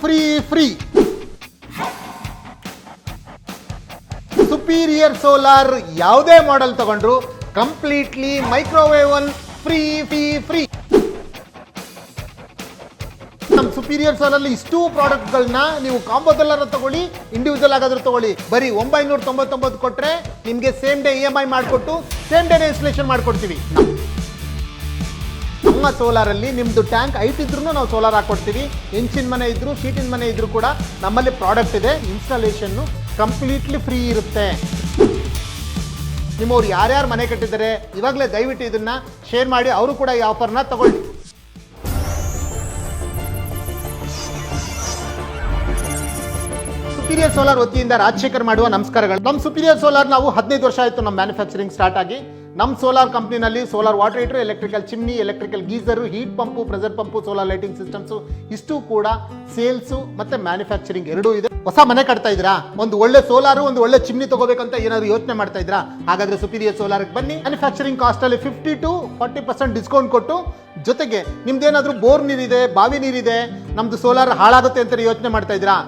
Free free superior solar ಯಾವುದೇ model ತಗೊಂಡ್ರು completely microwave one free free free ನಮ್ಮ superior ಸೋಲಲ್ಲಿ ಇಷ್ಟು ಪ್ರಾಡಕ್ಟ್ಗಳನ್ನ ನೀವು ಕಾಂಬೋದಲ್ಲಾರ ತಗೊಳ್ಳಿ ಇಂಡಿವಿಜುವಲ್ ಆಗಾದ್ರೂ ತಗೊಳ್ಳಿ. ಬರೀ ಒಂಬೈನೂರ ತೊಂಬತ್ತೊಂಬತ್ತು ಕೊಟ್ಟರೆ ನಿಮಗೆ same day E M I ಮಾಡಿಕೊಟ್ಟು ಸೇಮ್ ಡೇ ಇನ್ಸ್ಟಲೇಷನ್ ಮಾಡಿಕೊಡ್ತೀವಿ. ನಮ್ಮ ಸೋಲಾರಲ್ಲಿ ನಿಮ್ಮದು ಟ್ಯಾಂಕ್ ಐಟ್ ಇದ್ರೂ ನಾವು ಸೋಲಾರ್ ಹಾಕೊಡ್ತೀವಿ. ಹೆಂಚಿನ ಮನೆ ಇದ್ರು, ಶೀಟಿನ ಮನೆ ಇದ್ರೂ ಕೂಡ ನಮ್ಮಲ್ಲಿ ಪ್ರಾಡಕ್ಟ್ ಇದೆ. ಇನ್ಸ್ಟಾಲೇಷನ್ನು ಕಂಪ್ಲೀಟ್ಲಿ ಫ್ರೀ ಇರುತ್ತೆ. ನಿಮ್ಮವ್ರು ಯಾರ್ಯಾರು ಮನೆ ಕಟ್ಟಿದ್ದಾರೆ, ಇವಾಗಲೇ ದಯವಿಟ್ಟು ಇದನ್ನ ಶೇರ್ ಮಾಡಿ, ಅವರು ಕೂಡ ಈ ಆಫರ್ನ ತಗೊಳ್ಳಿ. ಸುಪೀರಿಯರ್ ಸೋಲಾರ್ ವತಿಯಿಂದ ರಾಜಶೇಖರ್ ಮಾಡುವ ನಮಸ್ಕಾರಗಳು. ನಮ್ಮ ಸುಪೀರಿಯರ್ ಸೋಲಾರ್ ನಾವು ಹದಿನೈದು ವರ್ಷ ಆಯಿತು ನಮ್ಮ ಮ್ಯಾನುಫ್ಯಾಕ್ಚರಿಂಗ್ ಸ್ಟಾರ್ಟ್ ಆಗಿ. ನಮ್ಮ solar ಕಂಪ್ನಿನಲ್ಲಿ solar water heater electrical chimney electrical geyser heat pump pressure pump solar lighting systems ಇಷ್ಟು ಕೂಡ ಸೇಲ್ಸು ಮತ್ತೆ ಮ್ಯಾನುಫ್ಯಾಕ್ಚರಿಂಗ್ ಎರಡೂ ಇದೆ. ಹೊಸ ಮನೆ ಕಟ್ತಾ ಇದ್ದೀರಾ? ಒಂದು ಒಳ್ಳೆ ಸೋಲಾರು, ಒಂದು ಒಳ್ಳೆ ಚಿಮ್ನಿ ತಗೋಬೇಕಂತ ಏನಾದ್ರು ಯೋಚನೆ ಮಾಡ್ತಾ ಇದ್ರಾ ಹಾಗಾದ್ರೆ ಸುಪೀರಿಯರ್ ಸೋಲಾರ್ಗೆ ಬನ್ನಿ. ಮ್ಯಾನುಫ್ಯಾಕ್ಚರಿಂಗ್ ಕಾಸ್ಟ್ ಅಲ್ಲಿ fifty to forty percent discount ಕೊಟ್ಟು ಜೊತೆಗೆ ನಿಮ್ದೇನಾದ್ರೂ ಬೋರ್ ನೀರಿದೆ, ಬಾವಿ ನೀರಿದೆ, ನಮ್ದು ಸೋಲಾರ್ ಹಾಳಾಗುತ್ತೆ ಅಂತ ಯೋಚನೆ ಮಾಡ್ತಾ ಇದ್ದೀರಾ?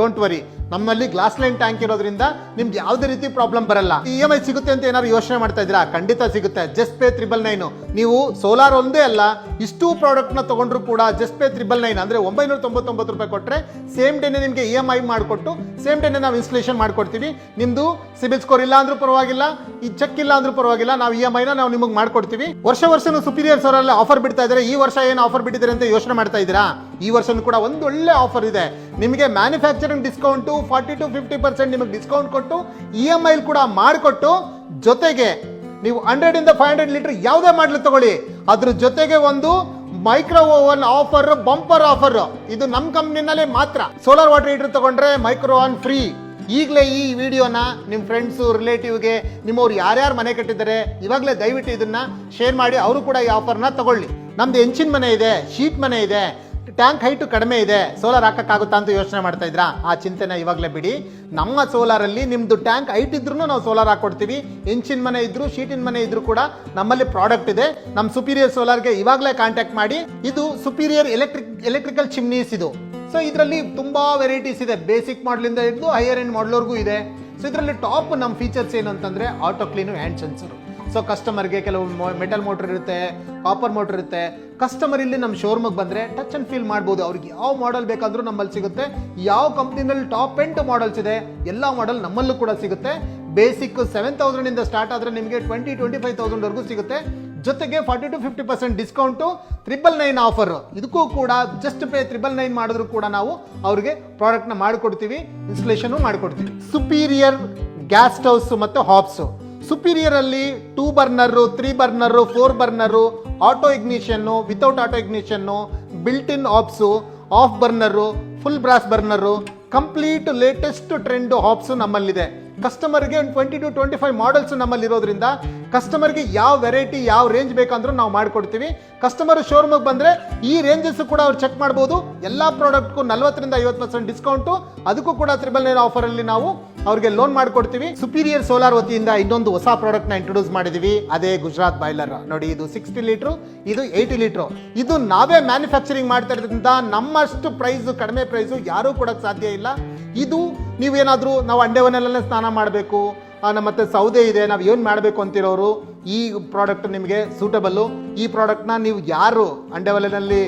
ಡೋಂಟ್ ವರಿ ನಮ್ಮಲ್ಲಿ ಗ್ಲಾಸ್ ಲೈನ್ ಟ್ಯಾಂಕ್ ಇರೋದ್ರಿಂದ ನಿಮ್ಗೆ ಯಾವುದೇ ರೀತಿ ಪ್ರಾಬ್ಲಮ್ ಬರಲ್ಲ. ಇ ಎಂ ಐ ಸಿಗುತ್ತೆ ಅಂತ ಏನಾದ್ರು ಯೋಚನೆ ಮಾಡ್ತಾ ಇದ್ದೀರಾ? ಖಂಡಿತ ಸಿಗುತ್ತೆ. ಜಸ್ಟ್ ಪೇ ತ್ರಿಬಲ್ ನೈನು ನೀವು ಸೋಲಾರ್ ಒಂದೇ ಅಲ್ಲ, ಇಷ್ಟು ಪ್ರಾಡಕ್ಟ್ನ ತಗೊಂಡ್ರು ಕೂಡ ಜಸ್ಟ್ ಪೇ ತ್ರಿಬಲ್ ನೈನ್ ಅಂದ್ರೆ ಒಂಬೈನೂರ ತೊಂಬತ್ತೊಂಬತ್ತು ರೂಪಾಯಿ ಕೊಟ್ಟರೆ ಸೇಮ್ ಡೇನೆ ನಿಮಗೆ ಇ ಎಂ ಐ ಮಾಡಿಕೊಟ್ಟು ಸೇಮ್ ಡೇನೆ ನಾವು ಇನ್ಸ್ಟಲೇಷನ್ ಮಾಡ್ಕೊಡ್ತೀವಿ. ನಿಮ್ದು ಸಿಬಿಲ್ ಸ್ಕೋರ್ ಇಲ್ಲ ಅಂದ್ರೂ ಪರವಾಗಿಲ್ಲ, ಈ ಚೆಕ್ ಇಲ್ಲ ಅಂದ್ರೂ ಪರವಾಗಿಲ್ಲ, ನಾವು ಇ ಎಂ ಐನ ನಾವು ನಿಮಗೆ ಮಾಡ್ಕೊಡ್ತೀವಿ. ವರ್ಷ ವರ್ಷನೂ ಸುಪೀರಿಯರ್ ಅವರಲ್ಲಿ ಆಫರ್ ಬಿಡ್ತಾ ಇದ್ದಾರೆ. ಈ ವರ್ಷ ಏನು ಆಫರ್ ಬಿಟ್ಟಿದ್ದಾರೆ ಅಂತ ಯೋಚನೆ ಮಾಡ್ತಾ ಇದ್ದೀರಾ? ಈ ವರ್ಷನೂ ಕೂಡ ಒಂದು ಒಳ್ಳೆ ಆಫರ್ ಇದೆ. ನಿಮಗೆ manufacturing discount forty to fifty percent ನಿಮಗೆ ಡಿಸ್ಕೌಂಟ್ ಕೊಟ್ಟು ಇ ಎಂ ಐಲಿ ಕೂಡ ಮಾಡಿಕೊಟ್ಟು ಜೊತೆಗೆ ನೀವು ಹಂಡ್ರೆಡ್ ಇಂದ ಫೈವ್ ಹಂಡ್ರೆಡ್ ಲೀಟರ್ ಯಾವುದೇ ಮಾಡಲು ತಗೊಳ್ಳಿ. ಅದ್ರ ಜೊತೆಗೆ ಒಂದು micro oven offer bumper offer ಇದು ನಮ್ಮ ಕಂಪ್ನಿನಲ್ಲಿ ಮಾತ್ರ. ಸೋಲಾರ್ ವಾಟರ್ ಹೀಟರ್ ತಗೊಂಡ್ರೆ ಮೈಕ್ರೋ ಓವನ್ ಫ್ರೀ ಈಗಲೇ ಈ ವಿಡಿಯೋನ ನಿಮ್ಮ ಫ್ರೆಂಡ್ಸು ರಿಲೇಟಿವ್ಗೆ ನಿಮ್ಮವ್ರು ಯಾರ್ಯಾರು ಮನೆ ಕಟ್ಟಿದ್ದಾರೆ, ಇವಾಗಲೇ ದಯವಿಟ್ಟು ಇದನ್ನ ಶೇರ್ ಮಾಡಿ, ಅವರು ಕೂಡ ಈ ಆಫರ್ನ ತಗೊಳ್ಳಿ. ನಮ್ದು ಹೆಂಚಿನ ಮನೆ ಇದೆ ಶೀಟ್ ಮನೆ ಇದೆ. ಟ್ಯಾಂಕ್ ಹೈಟು ಕಡಿಮೆ ಇದೆ ಸೋಲಾರ್ ಹಾಕಕ್ಕಾಗುತ್ತಾ ಅಂತ ಯೋಚನೆ ಮಾಡ್ತಾ ಇದ್ರಾ? ಆ ಚಿಂತೆನ ಇವಾಗಲೇ ಬಿಡಿ. ನಮ್ಮ ಸೋಲಾರಲ್ಲಿ ನಿಮ್ಮದು ಟ್ಯಾಂಕ್ ಹೈಟ್ ಇದ್ರೂ ನಾವು ಸೋಲಾರ್ ಹಾಕೊಡ್ತೀವಿ. ಇಂಚಿನ ಮನೆ ಇದ್ರು, ಶೀಟಿನ ಮನೆ ಇದ್ರು ಕೂಡ ನಮ್ಮಲ್ಲಿ ಪ್ರಾಡಕ್ಟ್ ಇದೆ. ನಮ್ಮ ಸುಪೀರಿಯರ್ ಸೋಲಾರ್ಗೆ ಇವಾಗಲೇ ಕಾಂಟ್ಯಾಕ್ಟ್ ಮಾಡಿ, ಇದು ಸುಪೀರಿಯರ್ ಎಲೆಕ್ಟ್ರಿಕ್ ಎಲೆಕ್ಟ್ರಿಕಲ್ ಚಿಮ್ನೀಸ್ ಇದು. ಸೊ ಇದರಲ್ಲಿ ತುಂಬಾ ವೆರೈಟೀಸ್ ಇದೆ. ಬೇಸಿಕ್ ಮಾಡಲಿಂದ ಹಿಡಿದು ಹೈಯರ್ ಎಂಡ್ ಮಾಡಲವರೆಗೂ ಇದೆ. ಸೊ ಇದರಲ್ಲಿ ಟಾಪ್ ನಮ್ಮ ಫೀಚರ್ಸ್ ಏನು ಅಂತಂದ್ರೆ auto clean hand sensor so ಕಸ್ಟಮರ್ಗೆ ಕೆಲವು ಮೆಟಲ್ ಮೋಟರ್ ಇರುತ್ತೆ ಕಾಪರ್ ಮೋಟರ್ ಇರುತ್ತೆ. ಕಸ್ಟಮರ್ ಇಲ್ಲಿ ನಮ್ಮ ಶೋರೂಮಿಗೆ ಬಂದರೆ ಟಚ್ ಅಂಡ್ ಫೀಲ್ ಮಾಡ್ಬೋದು. ಅವ್ರಿಗೆ ಯಾವ ಮಾಡೆಲ್ ಬೇಕಾದರೂ ನಮ್ಮಲ್ಲಿ ಸಿಗುತ್ತೆ. ಯಾವ ಕಂಪ್ನಿನಲ್ಲಿ ಟಾಪ್ ಎಂಟು ಮಾಡೆಲ್ಸ್ ಇದೆ, ಎಲ್ಲ ಮಾಡೆಲ್ ನಮ್ಮಲ್ಲೂ ಕೂಡ ಸಿಗುತ್ತೆ. ಬೇಸಿಕ್ ಸೆವೆನ್ ತೌಸಂಡಿಂದ ಸ್ಟಾರ್ಟ್ ಆದರೆ ನಿಮಗೆ ಟ್ವೆಂಟಿ ಟ್ವೆಂಟಿ ಫೈವ್ ತೌಸಂಡ್ವರೆಗೂ ಸಿಗುತ್ತೆ. ಜೊತೆಗೆ forty to fifty percent discount triple nine offer ಇದಕ್ಕೂ ಕೂಡ ಜಸ್ಟ್ ಪೇ ತ್ರಿಬಲ್ ನೈನ್ ಮಾಡಿದ್ರು ಕೂಡ ನಾವು ಅವ್ರಿಗೆ ಪ್ರಾಡಕ್ಟ್ನ ಮಾಡಿಕೊಡ್ತೀವಿ ಇನ್ಸ್ಟಲೇಷನು ಮಾಡಿಕೊಡ್ತೀವಿ. ಸುಪೀರಿಯರ್ ಗ್ಯಾಸ್ ಸ್ಟವ್ಸ್ ಮತ್ತು ಹಾಬ್ಸು ಸುಪೀರಿಯರ್ ಅಲ್ಲಿ two burner, three burner, four burner auto ignition without auto ignition built in hobs of burner full brass burner complete latest trend hobs ನಮ್ಮಲ್ಲಿದೆ. ಕಸ್ಟಮರ್ಗೆ ಒಂದು twenty to twenty five models ನಮ್ಮಲ್ಲಿ ಇರೋದ್ರಿಂದ ಕಸ್ಟಮರ್ಗೆ ಯಾವ variety ಯಾವ range ಬೇಕಂದ್ರೂ ನಾವು ಮಾಡಿಕೊಡ್ತೀವಿ. ಕಸ್ಟಮರ್ ಶೋರೂಮಿಗೆ ಬಂದರೆ ಈ ರೇಂಜಸ್ ಕೂಡ ಅವ್ರು ಚೆಕ್ ಮಾಡ್ಬೋದು. ಎಲ್ಲ ಪ್ರಾಡಕ್ಟ್ಗೂ ನಲ್ವತ್ತರಿಂದ ಐವತ್ತು ಪರ್ಸೆಂಟ್ ಡಿಸ್ಕೌಂಟು ಅದಕ್ಕೂ ಕೂಡ ತ್ರಿಬಲ್ ನೈನ್ ಆಫರಲ್ಲಿ ನಾವು ಅವ್ರಿಗೆ ಲೋನ್ ಮಾಡಿಕೊಡ್ತೀವಿ. ಸುಪೀರಿಯರ್ ಸೋಲಾರ್ ವತಿಯಿಂದ ಇನ್ನೊಂದು ಹೊಸ ಪ್ರಾಡಕ್ಟ್ನ ಇಂಟ್ರೊಡ್ಯೂಸ್ ಮಾಡಿದೀವಿ. ಅದೇ ಗುಜರಾತ್ ಬಾಯ್ಲರ್. ನೋಡಿ, ಇದು ಸಿಕ್ಸ್ಟಿ ಲೀಟ್ರು ಇದು ಏಯ್ಟಿ ಲೀಟ್ರು ಇದು ನಾವೇ ಮ್ಯಾನುಫ್ಯಾಕ್ಚರಿಂಗ್ ಮಾಡ್ತಾ ಇರೋದ್ರಿಂದ ನಮ್ಮಷ್ಟು ಪ್ರೈಸ್ ಕಡಿಮೆ ಪ್ರೈಸು ಯಾರೂ ಕೊಡೋಕ್ಕೆ ಸಾಧ್ಯ ಇಲ್ಲ. ಇದು ನೀವೇನಾದರೂ ನಾವು ಅಂಡೆ ಒನಲ್ಲೇ ಸ್ನಾನ ಮಾಡಬೇಕು ಮತ್ತು ಸೌದೆ ಇದೆ, ನಾವು ಏನು ಮಾಡಬೇಕು ಅಂತಿರೋರು, ಈ ಪ್ರಾಡಕ್ಟ್ ನಿಮಗೆ ಸೂಟಬಲ್ಲು ಈ ಪ್ರಾಡಕ್ಟ್ನ ನೀವು ಯಾರು ಅಂಡೆ ಒಲೆನಲ್ಲಿ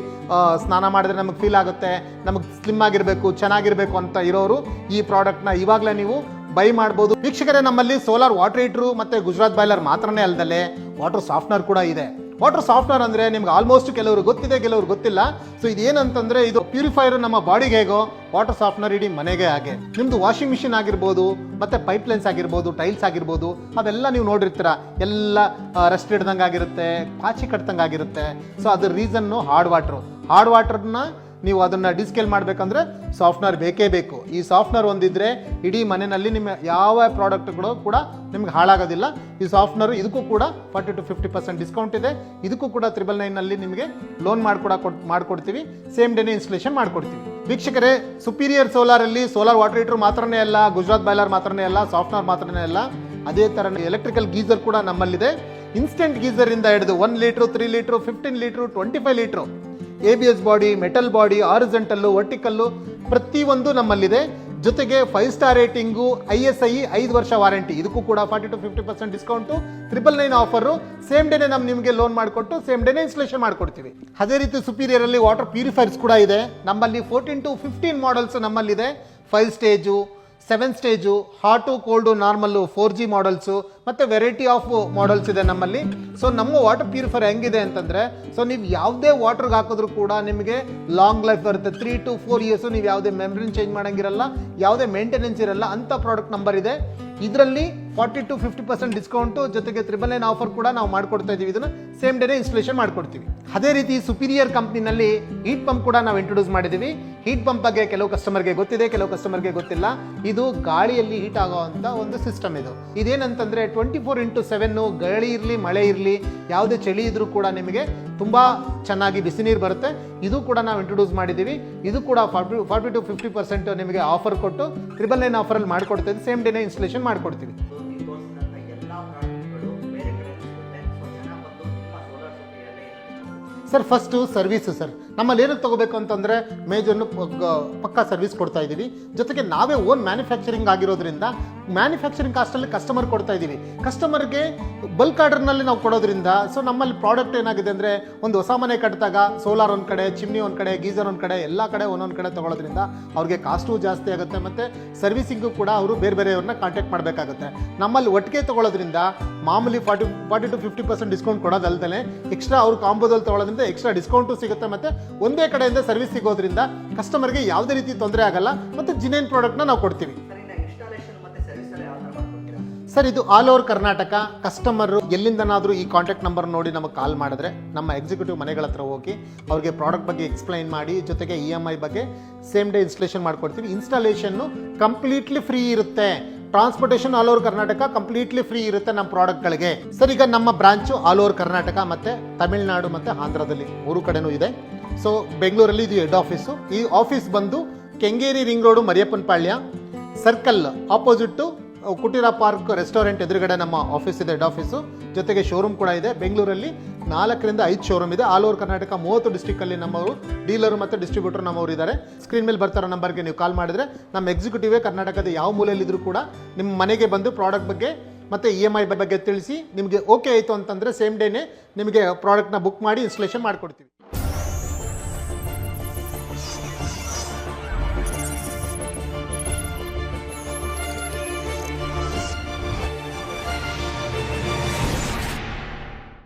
ಸ್ನಾನ ಮಾಡಿದ್ರೆ ನಮಗೆ ಫೀಲ್ ಆಗುತ್ತೆ, ನಮಗೆ ಸ್ಲಿಮ್ ಆಗಿರಬೇಕು, ಚೆನ್ನಾಗಿರಬೇಕು ಅಂತ ಇರೋರು, ಈ ಪ್ರಾಡಕ್ಟ್ನ ಇವಾಗಲೇ ನೀವು ಬೈ ಮಾಡ್ಬೋದು. ವೀಕ್ಷಕರೇ, ನಮ್ಮಲ್ಲಿ ಸೋಲಾರ್ ವಾಟರ್ ಹೀಟ್ರು ಮತ್ತು ಗುಜರಾತ್ ಬಾಯ್ಲರ್ ಮಾತ್ರನೇ ಅಲ್ಲದಲ್ಲೇ ವಾಟರ್ ಸಾಫ್ಟ್ನರ್ ಕೂಡ ಇದೆ. ವಾಟರ್ ಸಾಫ್ಟ್ನರ್ ಅಂದ್ರೆ ನಿಮ್ಗೆ ಆಲ್ಮೋಸ್ಟ್ ಕೆಲವರು ಗೊತ್ತಿದೆ, ಕೆಲವರು ಗೊತ್ತಿಲ್ಲ. ಸೊ ಇದೇನಂತಂದ್ರೆ ಇದು ಪ್ಯೂರಿಫೈರ್ ನಮ್ಮ ಬಾಡಿಗೆ ಹೇಗೋ ವಾಟರ್ ಸಾಫ್ಟ್ನರ್ ಇಡೀ ಮನೆಗೆ ಹಾಗೆ. ನಿಮ್ದು ವಾಷಿಂಗ್ ಮಿಷಿನ್ ಆಗಿರ್ಬೋದು, ಮತ್ತೆ ಪೈಪ್ ಲೈನ್ಸ್ ಆಗಿರ್ಬೋದು ಟೈಲ್ಸ್ ಆಗಿರ್ಬೋದು ಅವೆಲ್ಲ ನೀವು ನೋಡಿರ್ತೀರ. ಎಲ್ಲ ರಸ್ಟ್ ಹಿಡ್ದಂಗೆ ಆಗಿರುತ್ತೆ ಪಾಚಿ ಕಟ್ದಂಗೆ ಆಗಿರುತ್ತೆ ಸೊ ಅದ್ರ ರೀಸನ್ನು ಹಾರ್ಡ್ ವಾಟ್ರು ಹಾರ್ಡ್ ವಾಟರ್ನ ನೀವು ಅದನ್ನ ಡಿಸ್ಕೇಲ್ ಮಾಡಬೇಕಂದ್ರೆ ಸಾಫ್ಟ್ನರ್ ಬೇಕೇ ಬೇಕು. ಈ ಸಾಫ್ಟ್ನರ್ ಒಂದಿದ್ರೆ ಇಡೀ ಮನೆಯಲ್ಲಿ ನಿಮ್ಮ ಯಾವ ಪ್ರಾಡಕ್ಟ್ಗಳು ಕೂಡ ನಿಮ್ಗೆ ಹಾಳಾಗೋದಿಲ್ಲ. ಈ ಸಾಫ್ಟ್ನರ್ ಇದಕ್ಕೂ ಕೂಡ forty to fifty percent discount ಇದೆ. ಇದಕ್ಕೂ ಕೂಡ ತ್ರಿಬಲ್ ನೈನಲ್ಲಿ ನಿಮಗೆ ಲೋನ್ ಮಾಡ್ಕೊಡ ಮಾಡ್ಕೊಡ್ತೀವಿ. ಸೇಮ್ ಡೇನೇ ಇನ್ಸ್ಟಲೇಷನ್ ಮಾಡ್ಕೊಡ್ತೀವಿ. ವೀಕ್ಷಕರೇ, ಸುಪೀರಿಯರ್ ಸೋಲಾರಲ್ಲಿ ಸೋಲಾರ್ ವಾಟರ್ ಹೀಟರ್ ಮಾತ್ರನೇ ಅಲ್ಲ, ಗುಜರಾತ್ ಬಾಯ್ಲರ್ ಮಾತ್ರನೇ ಅಲ್ಲ ಸಾಫ್ಟ್ನರ್ ಮಾತ್ರನೇ ಅಲ್ಲ, ಅದೇ ಥರ ಎಲೆಕ್ಟ್ರಿಕಲ್ ಗೀಸರ್ ಕೂಡ ನಮ್ಮಲ್ಲಿದೆ. ಇನ್ಸ್ಟೆಂಟ್ ಗೀಸರ್ ಇಂದ ಹಿಡಿದು one litre, three litre, fifteen litre, twenty five litre A B S body metal body horizontal vertical ಪ್ರತಿಯೊಂದು ನಮ್ಮಲ್ಲಿದೆ. ಜೊತೆಗೆ five star rating I S I ಐದು ವರ್ಷ ವಾರಂಟಿ ಇದಕ್ಕೂ ಕೂಡ forty to fifty percent discount triple nine offer same ಡೇನೆ ನಮ್ಮ ನಿಮಗೆ loan ಮಾಡಿಕೊಟ್ಟು ಸೇಮ್ ಡೇನೆ ಇನ್ಸ್ಟಲೇಷನ್ ಮಾಡ್ಕೊಡ್ತೀವಿ. ಅದೇ ರೀತಿ ಸುಪೀರಿಯರಲ್ಲಿ ವಾಟರ್ ಪ್ಯೂರಿಫೈರ್ಸ್ ಕೂಡ ಇದೆ. ನಮ್ಮಲ್ಲಿ ಫೋರ್ಟೀನ್ ಟು ಫಿಫ್ಟೀನ್ ಮಾಡಲ್ಸ್ ನಮ್ಮಲ್ಲಿದೆ. Five stage seven stage hot cold normal four G models ಮತ್ತು ವೆರೈಟಿ ಆಫ್ ಮಾಡಲ್ಸ್ ಇದೆ ನಮ್ಮಲ್ಲಿ. ಸೊ ನಮ್ಮ ವಾಟರ್ ಪ್ಯೂರಿಫೈರ್ ಹೆಂಗಿದೆ ಅಂತಂದರೆ ಸೊ ನೀವು ಯಾವುದೇ ವಾಟ್ರಿಗೆ ಹಾಕಿದ್ರು ಕೂಡ ನಿಮಗೆ ಲಾಂಗ್ ಲೈಫ್ ಬರುತ್ತೆ. ತ್ರೀ ಟು ಫೋರ್ ಇಯರ್ಸು ನೀವು ಯಾವುದೇ ಮೆಮ್ರಿನ್ ಚೇಂಜ್ ಮಾಡೋಂಗಿರಲ್ಲ, ಯಾವುದೇ ಮೇಂಟೆನೆನ್ಸ್ ಇರಲ್ಲ, ಅಂಥ ಪ್ರಾಡಕ್ಟ್ ನಂಬರ್ ಇದೆ. ಇದರಲ್ಲಿ forty to fifty percent discount ಜೊತೆಗೆ ತ್ರಿಬಲ್ ನೈನ್ ಆಫರ್ ಕೂಡ ನಾವು ಮಾಡ್ಕೊಡ್ತಾ ಇದ್ದೀವಿ ಇದನ್ನು ಸೇಮ್ ಡೇನೇ ಇನ್ಸ್ಟಾಲೇಷನ್ ಮಾಡ್ಕೊಡ್ತೀವಿ. ಅದೇ ರೀತಿ ಸುಪೀರಿಯರ್ ಕಂಪ್ನಿನಲ್ಲಿ ಹೀಟ್ ಪಂಪ್ ಕೂಡ ನಾವು ಇಂಟ್ರೊಡ್ಯೂಸ್ ಮಾಡಿದ್ದೀವಿ ಹೀಟ್ ಪಂಪ್ ಬಗ್ಗೆ ಕೆಲವು ಕಸ್ಟಮರ್ಗೆ ಗೊತ್ತಿದೆ, ಕೆಲವು ಕಸ್ಟಮರ್ಗೆ ಗೊತ್ತಿಲ್ಲ. ಇದು ಗಾಳಿಯಲ್ಲಿ ಹೀಟ್ ಆಗೋವಂಥ ಒಂದು ಸಿಸ್ಟಮ್ ಇದು. ಇದೇನಂತಂದ್ರೆ ಟ್ವೆಂಟಿ ಫೋರ್ ಇಂಟು ಸೆವೆನ್ನು ಗಾಳಿ ಇರಲಿ, ಮಳೆ ಇರಲಿ, ಯಾವುದೇ ಚಳಿ ಇದ್ರೂ ಕೂಡ ನಿಮಗೆ ತುಂಬ ಚೆನ್ನಾಗಿ ಬಿಸಿ ನೀರು ಬರುತ್ತೆ. ಇದು ಕೂಡ ನಾವು ಇಂಟ್ರೊಡ್ಯೂಸ್ ಮಾಡಿದ್ದೀವಿ. ಇದು ಕೂಡ forty forty to fifty percent ನಿಮಗೆ ಆಫರ್ ಕೊಟ್ಟು ಟ್ರಿಬಲ್ ನೈನ್ ಆಫರಲ್ಲಿ ಮಾಡಿಕೊಡ್ತೀವಿ. ಸೇಮ್ ಡೇನೇ ಇನ್ಸ್ಟಾಲೇಷನ್ ಮಾಡಿಕೊಡ್ತೀವಿ. ಸರ್ ಫಸ್ಟು ಸರ್ವೀಸು ಸರ್ ನಮ್ಮಲ್ಲಿ ಏನಕ್ಕೆ ತಗೋಬೇಕು ಅಂತಂದರೆ ಮೇಜನ್ನು ಪಕ್ಕಾ ಸರ್ವಿಸ್ ಕೊಡ್ತಾ ಇದ್ದೀವಿ. ಜೊತೆಗೆ ನಾವೇ ಓನ್ ಮ್ಯಾನುಫ್ಯಾಕ್ಚರಿಂಗ್ ಆಗಿರೋದ್ರಿಂದ ಮ್ಯಾನುಫ್ಯಾಕ್ಚರಿಂಗ್ ಕಾಸ್ಟಲ್ಲಿ ಕಸ್ಟಮರ್ ಕೊಡ್ತಾ ಇದ್ದೀವಿ. ಕಸ್ಟಮರ್ಗೆ ಬಲ್ಕ್ ಆರ್ಡರ್ನಲ್ಲಿ ನಾವು ಕೊಡೋದ್ರಿಂದ ಸೊ ನಮ್ಮಲ್ಲಿ ಪ್ರಾಡಕ್ಟ್ ಏನಾಗಿದೆ ಅಂದರೆ, ಒಂದು ಹೊಸ ಮನೆ ಕಟ್ಟಿದಾಗ ಸೋಲಾರ್ ಒಂದು ಕಡೆ ಚಿಮ್ನಿ ಒಂದು ಕಡೆ ಗೀಸರ್ ಒಂದು ಕಡೆ, ಎಲ್ಲ ಕಡೆ ಒಂದೊಂದು ಕಡೆ ತೊಗೊಳೋದ್ರಿಂದ ಅವ್ರಿಗೆ ಕಾಸ್ಟು ಜಾಸ್ತಿ ಆಗುತ್ತೆ ಮತ್ತು ಸರ್ವಿಸಿಂಗು ಕೂಡ ಅವರು ಬೇರೆ ಬೇರೆಯವ್ರನ್ನ ಕಾಂಟ್ಯಾಕ್ಟ್ ಮಾಡಬೇಕಾಗುತ್ತೆ. ನಮ್ಮಲ್ಲಿ ಒಟ್ಟಿಗೆ ತೊಗೊಳೋದ್ರಿಂದ ಮಾಮೂಲಿ forty forty to fifty percent discount ಕೊಡೋದಲ್ದೇ extra ಅವ್ರು ಕಾಂಬೋದಲ್ಲಿ ತೊಗೊಳೋದ್ರಿಂದ ಎಕ್ಸ್ಟ್ರಾ ಡಿಸ್ಕೌಂಟು ಸಿಗುತ್ತೆ ಮತ್ತು ಒಂದೇ ಕಡೆಯಿಂದ ಸರ್ವಿಸ್ ಸಿಗೋದ್ರಿಂದ ಕಸ್ಟಮರ್ಗೆ ಯಾವುದೇ ರೀತಿ ತೊಂದರೆ ಆಗಲ್ಲ, ಮತ್ತು ಜಿನೇನ್ ಪ್ರಾಡಕ್ಟ್ನ ನಾವು ಕೊಡ್ತೀವಿ. ಸರ್, ಇದು ಆಲ್ ಓವರ್ ಕರ್ನಾಟಕ. ಕಸ್ಟಮರ್ ಎಲ್ಲಿಂದನಾದರೂ ಈ ಕಾಂಟ್ಯಾಕ್ಟ್ ನಂಬರ್ ನೋಡಿ ನಮಗೆ ಕಾಲ್ ಮಾಡಿದ್ರೆ ನಮ್ಮ ಎಕ್ಸಿಕ್ಯೂಟಿವ್ ಮನೆಗಳ ಹತ್ರ ಹೋಗಿ ಅವ್ರಿಗೆ ಪ್ರಾಡಕ್ಟ್ ಬಗ್ಗೆ ಎಕ್ಸ್ಪ್ಲೈನ್ ಮಾಡಿ, ಜೊತೆಗೆ ಇ ಎಂ ಐ ಬಗ್ಗೆ ಸೇಮ್ ಡೇ ಇನ್ಸ್ಟಾಲೇಷನ್ ಮಾಡ್ಕೊಡ್ತೀವಿ ಇನ್ಸ್ಟಾಲೇಷನ್ನು ಕಂಪ್ಲೀಟ್ಲಿ ಫ್ರೀ ಇರುತ್ತೆ. Transportation all over Karnataka completely free ಇರುತ್ತೆ ನಮ್ಮ ಪ್ರಾಡಕ್ಟ್ಗಳಿಗೆ ಸರ್, ಈಗ ನಮ್ಮ ಬ್ರಾಂಚು ಆಲ್ ಓವರ್ ಕರ್ನಾಟಕ ಮತ್ತು ತಮಿಳುನಾಡು ಮತ್ತು ಆಂಧ್ರದಲ್ಲಿ ಮೂರು ಕಡೆನೂ ಇದೆ. ಸೊ ಬೆಂಗಳೂರಲ್ಲಿ ಇದು ಹೆಡ್ ಆಫೀಸು ಈ ಆಫೀಸ್ ಬಂದು Kengeri ring road Mariyappanapalya circle opposite Kuteera park restaurant ಎದುರುಗಡೆ ನಮ್ಮ ಆಫೀಸ್ ಇದೆ ಹೆಡ್ ಆಫೀಸು ಜೊತೆಗೆ ಶೋರೂಮ್ ಕೂಡ ಇದೆ. ಬೆಂಗಳೂರಲ್ಲಿ ನಾಲ್ಕರಿಂದ ಐದು ಶೋರೂಮ್ ಇದೆ. ಆಲ್ ಓವರ್ ಕರ್ನಾಟಕ ಮೂವತ್ತು ಡಿಸ್ಟಿಕ್ಕಲ್ಲಿ ನಮ್ಮವರು ಡೀಲರು ಮತ್ತು ಡಿಸ್ಟ್ರಿಬ್ಯೂಟರ್ ನಮ್ಮವರು ಇದ್ದಾರೆ ಸ್ಕ್ರೀನ್ ಮೇಲೆ ಬರ್ತಾರೋ ನಂಬರ್ಗೆ ನೀವು ಕಾಲ್ ಮಾಡಿದ್ರೆ ನಮ್ಮ ಎಕ್ಸಿಕ್ಯೂಟಿವೇ ಕರ್ನಾಟಕದ ಯಾವ ಮೂಲೆಯಲ್ಲಿದ್ದರೂ ಕೂಡ ನಿಮ್ಮ ಮನೆಗೆ ಬಂದು ಪ್ರಾಡಕ್ಟ್ ಬಗ್ಗೆ ಮತ್ತು ಇ ಎಂ ಐ ಬಗ್ಗೆ ತಿಳಿಸಿ ನಿಮಗೆ ಓಕೆ ಆಯಿತು ಅಂತಂದರೆ ಸೇಮ್ ಡೇನೇ ನಿಮಗೆ ಪ್ರಾಡಕ್ಟ್ನ ಬುಕ್ ಮಾಡಿ ಇನ್ಸ್ಟಲೇಷನ್ ಮಾಡಿಕೊಡ್ತೀವಿ.